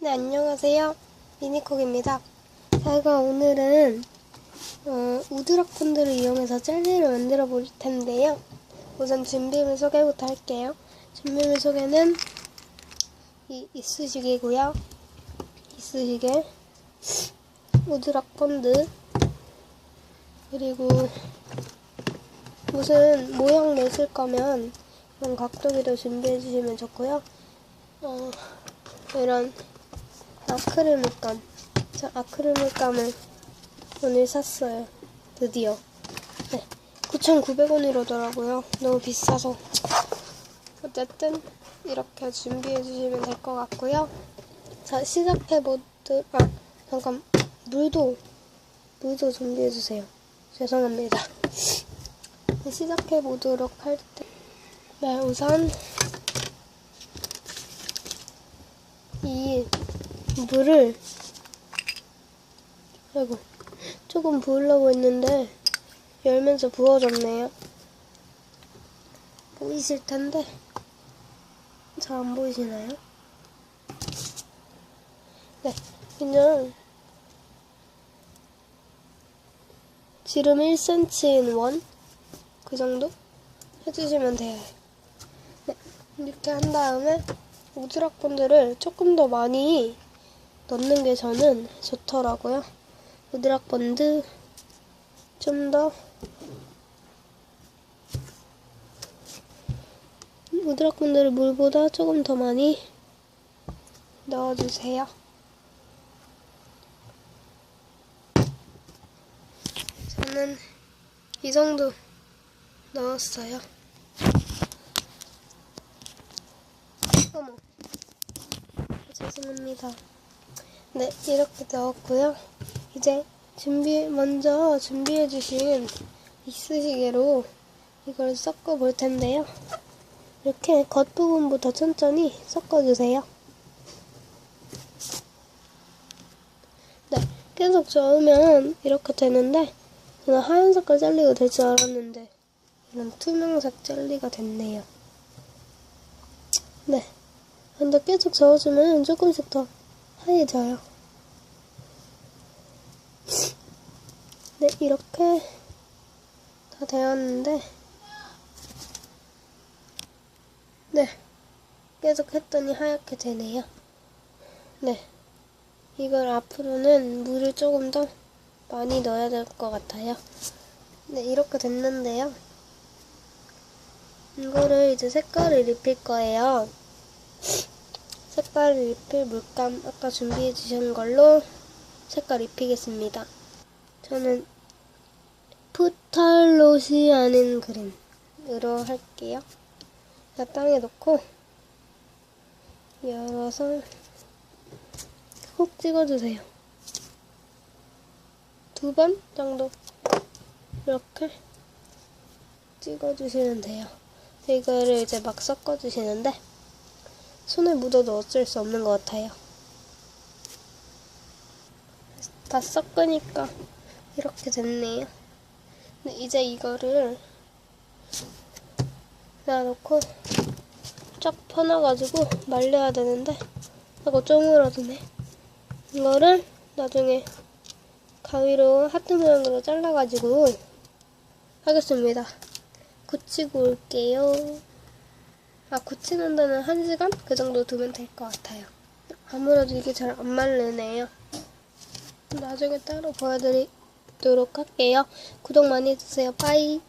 네, 안녕하세요. 미니콕입니다. 제가 오늘은 어, 우드락 폰들을 이용해서 젤리를 만들어 볼 텐데요. 우선 준비물 소개부터 할게요. 준비물 소개는 이 이쑤시개고요. 이쑤시개, 우드락 폰드, 그리고 무슨 모양 내실 거면 이런 각도기도 준비해 주시면 좋고요. 어, 이런 아크릴 물감. 저 아크릴 물감을 오늘 샀어요. 드디어. 네. 9,900원이라더라고요. 너무 비싸서. 어쨌든, 이렇게 준비해 주시면 될 것 같고요. 자, 시작해 보드, 아, 잠깐, 물도, 물도 준비해 주세요. 죄송합니다. 네, 시작해 보도록 할 때. 네, 우선, 이 물을 아이고 조금 부으려고 했는데 열면서 부어졌네요. 보이실 텐데 잘 안 보이시나요? 네, 그냥 지름 1cm인 원 그 정도 해주시면 돼요. 네, 이렇게 한 다음에 우드락 본드를 조금 더 많이 넣는 게 저는 좋더라고요. 우드락 본드 좀더 우드락 본드를 물보다 조금 더 많이 넣어주세요. 저는 이 정도 넣었어요. 어머. 죄송합니다. 네, 이렇게 넣었고요. 이제 준비, 먼저 준비해 주신 이쑤시개로 이걸 섞어 볼 텐데요. 이렇게 겉부분부터 천천히 섞어 주세요. 네, 계속 저으면 이렇게 되는데, 저는 하얀 색깔 젤리가 될 줄 알았는데, 이런 투명색 젤리가 됐네요. 네. 근데 계속 저어주면 조금씩 더 하얘져요. 네, 이렇게 다 되었는데, 네, 계속 했더니 하얗게 되네요. 네, 이걸 앞으로는 물을 조금 더 많이 넣어야 될 것 같아요. 네, 이렇게 됐는데요. 이거를 이제 색깔을 입힐 거예요. 색깔을 입힐 물감 아까 준비해 주신 걸로 색깔 입히겠습니다. 저는 푸탈롯이 아닌 그림으로 할게요. 자, 땅에 놓고 열어서 콕 찍어주세요. 두 번 정도 이렇게 찍어주시면 돼요. 이거를 이제 막 섞어주시는데 손에 묻어도 어쩔 수 없는 것 같아요. 다 섞으니까 이렇게 됐네요. 근데 이제 이거를 놔놓고 쫙 펴놔가지고 말려야 되는데 이거 쪼물어드네. 이거를 나중에 가위로 하트 모양으로 잘라가지고 하겠습니다. 굳히고 올게요. 아, 굳히는 데는 1시간? 그 정도 두면 될 것 같아요. 아무래도 이게 잘안 마르네요. 나중에 따로 보여드리도록 할게요. 구독 많이 해주세요. 빠이.